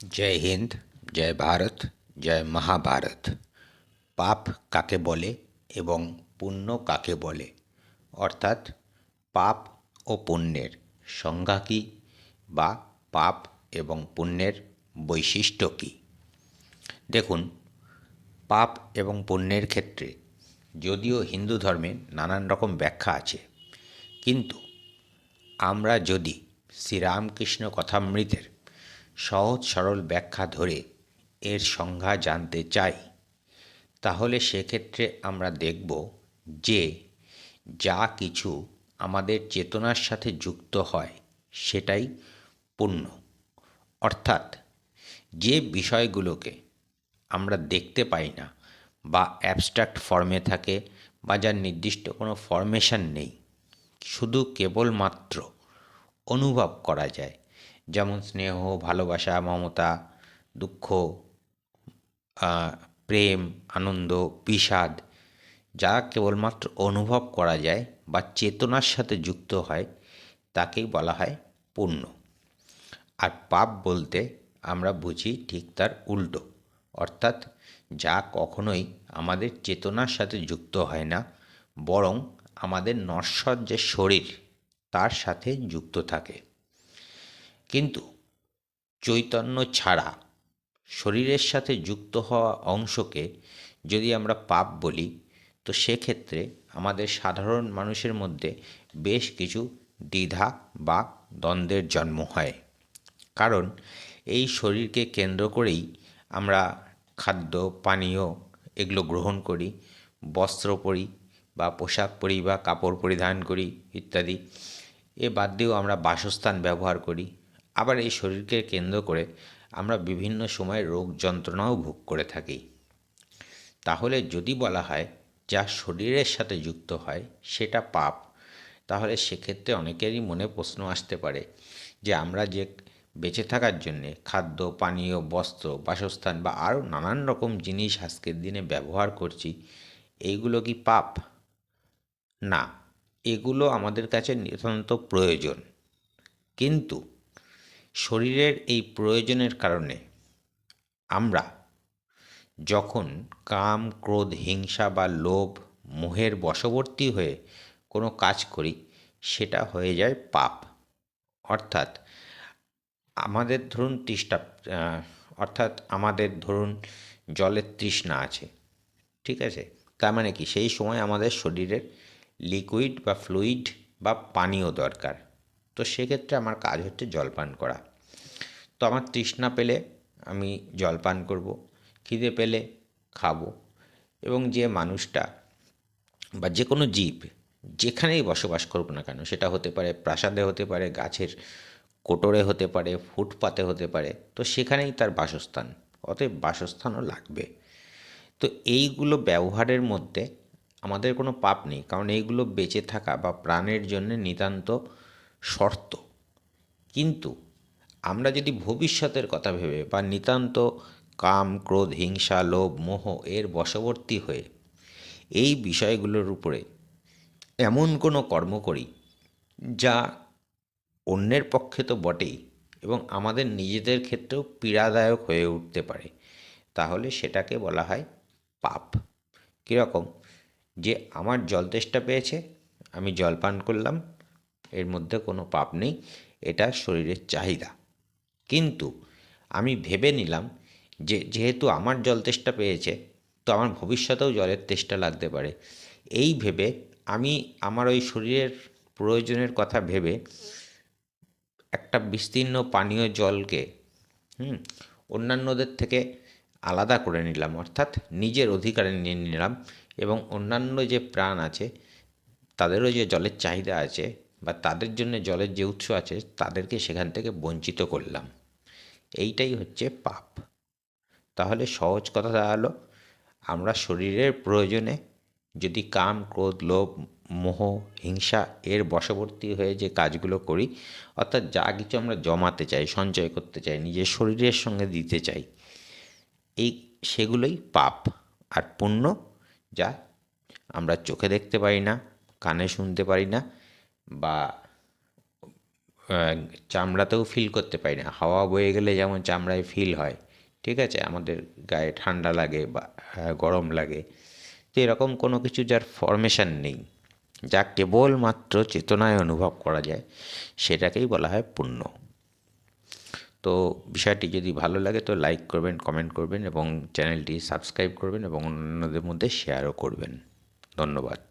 জয় হিন্দ, জয় ভারত, জয় মহাভারত। পাপ কাকে বলে এবং পুণ্য কাকে বলে? অর্থাৎ পাপ ও পুণ্যের সংজ্ঞা কী বা পাপ এবং পুণ্যের বৈশিষ্ট্য কী? দেখুন, পাপ এবং পুণ্যের ক্ষেত্রে যদিও হিন্দু ধর্মে নানান রকম ব্যাখ্যা আছে, কিন্তু আমরা যদি শ্রীরামকৃষ্ণ কথামৃতের সহজ সরল ব্যাখ্যা ধরে এর সংজ্ঞা জানতে চাই। তাহলে সেক্ষেত্রে আমরা দেখব যে যা কিছু আমাদের চেতনার সাথে যুক্ত হয় সেটাই পুণ্য। অর্থাৎ যে বিষয়গুলোকে আমরা দেখতে পাই না বা অ্যাবস্ট্রাক্ট ফর্মে থাকে বা যার নির্দিষ্ট কোনো ফরমেশন নেই, শুধু কেবলমাত্র অনুভব করা যায় যেমন স্নেহ, ভালোবাসা, মমতা, দুঃখ প্রেম, আনন্দ, বিষাদ, যা কেবলমাত্র অনুভব করা যায় বা চেতনার সাথে যুক্ত হয়, তাকেই বলা হয় পুণ্য। আর পাপ বলতে আমরা বুঝি ঠিক তার উল্টো। অর্থাৎ যা কখনোই আমাদের চেতনার সাথে যুক্ত হয় না, বরং আমাদের নশ্বর যে শরীর, তার সাথে যুক্ত থাকে। কিন্তু চৈতন্য ছাড়া শরীরের সাথে যুক্ত হওয়া অংশকে যদি আমরা পাপ বলি, তো সেক্ষেত্রে আমাদের সাধারণ মানুষের মধ্যে বেশ কিছু দ্বিধা বা দ্বন্দ্বের জন্ম হয়। কারণ এই শরীরকে কেন্দ্র করেই আমরা খাদ্য, পানীয় এগুলো গ্রহণ করি, বস্ত্র পরি বা পোশাক পরি বা কাপড় পরিধান করি ইত্যাদি। এ বাদ দিয়েও আমরা বাসস্থান ব্যবহার করি। আবার এই শরীরকে কেন্দ্র করে আমরা বিভিন্ন সময় রোগ যন্ত্রণাও ভোগ করে থাকি। তাহলে যদি বলা হয় যা শরীরের সাথে যুক্ত হয় সেটা পাপ, তাহলে সেক্ষেত্রে অনেকেরই মনে প্রশ্ন আসতে পারে যে আমরা যে বেঁচে থাকার জন্যে খাদ্য, পানীয়, বস্ত্র, বাসস্থান বা আরও নানান রকম জিনিস আজকের দিনে ব্যবহার করছি, এইগুলো কি পাপ? না, এগুলো আমাদের কাছে নিতান্ত প্রয়োজন। কিন্তু শরীরের এই প্রয়োজনের কারণে আমরা যখন কাম, ক্রোধ, হিংসা বা লোভ, মোহের বশবর্তী হয়ে কোনো কাজ করি, সেটা হয়ে যায় পাপ। অর্থাৎ আমাদের ধরুন তৃষ্ণা অর্থাৎ আমাদের ধরুন জলের তৃষ্ণা আছে, ঠিক আছে? তার মানে কি? সেই সময় আমাদের শরীরের লিকুইড বা ফ্লুইড বা পানীয় দরকার। তো সেক্ষেত্রে আমার কাজ হচ্ছে জলপান করা। তো আমার তৃষ্ণা পেলে আমি জলপান করব, খিদে পেলে খাব এবং যে মানুষটা বা যে কোনো জীব যেখানেই বসবাস করুক না কেন, সেটা হতে পারে প্রাসাদে হতে পারে, গাছের কোটরে হতে পারে, ফুটপাতে হতে পারে, তো সেখানেই তার বাসস্থান, অতএব বাসস্থানও লাগবে। তো এইগুলো ব্যবহারের মধ্যে আমাদের কোনো পাপ নেই, কারণ এইগুলো বেঁচে থাকা বা প্রাণের জন্য নিতান্ত শর্ত। কিন্তু আমরা যদি ভবিষ্যতের কথা ভেবে বা নিতান্ত কাম, ক্রোধ, হিংসা, লোভ, মোহ এর বশবর্তী হয়ে এই বিষয়গুলোর উপরে এমন কোনো কর্ম করি যা অন্যের পক্ষে তো বটেই এবং আমাদের নিজেদের ক্ষেত্রেও পীড়াদায়ক হয়ে উঠতে পারে, তাহলে সেটাকে বলা হয় পাপ। কীরকম? যে আমার জল তেষ্টা পেয়েছে, আমি জল পান করলাম এর মধ্যে কোনো পাপ নেই, এটা শরীরের চাহিদা। কিন্তু আমি ভেবে নিলাম যে যেহেতু আমার জল তেষ্টা পেয়েছে, তো আমার ভবিষ্যতেও জলের তেষ্টা লাগতে পারে। এই ভেবে আমি আমার ওই শরীরের প্রয়োজনের কথা ভেবে একটা বিস্তীর্ণ পানীয় জলকে, হুম, অন্যান্যদের থেকে আলাদা করে নিলাম, অর্থাৎ নিজের অধিকারে নিয়ে নিলাম এবং অন্যান্য যে প্রাণ আছে, তাদেরও যে জলের চাহিদা আছে বা তাদের জন্য জলের যে উৎস আছে তাদেরকে সেখান থেকে বঞ্চিত করলাম। এইটাই হচ্ছে পাপ। তাহলে সহজ কথা হলো, আমরা শরীরের প্রয়োজনে যদি কাম, ক্রোধ, লোভ, মোহ, হিংসা এর বশবর্তী হয়ে যে কাজগুলো করি, অর্থাৎ যা কিছু আমরা জমাতে চাই, সঞ্চয় করতে চাই, নিজের শরীরের সঙ্গে দিতে চাই, এই সেগুলোই পাপ। আর পুণ্য যা আমরা চোখে দেখতে পারি না, কানে শুনতে পারি না বা চামড়াতেও ফিল করতে পারি না। হাওয়া বয়ে গেলে যেমন চামড়ায় ফিল হয়, ঠিক আছে? আমাদের গায়ে ঠান্ডা লাগে বা গরম লাগে। তো এরকম কোনো কিছু যার ফরমেশন নেই। যা কেবলমাত্র চেতনায় অনুভব করা যায়, সেটাকেই বলা হয় পুণ্য। তো বিষয়টি যদি ভালো লাগে তো লাইক করবেন কমেন্ট করবেন এবং চ্যানেলটি সাবস্ক্রাইব করবেন এবং অন্যদের মধ্যে শেয়ারও করবেন। ধন্যবাদ।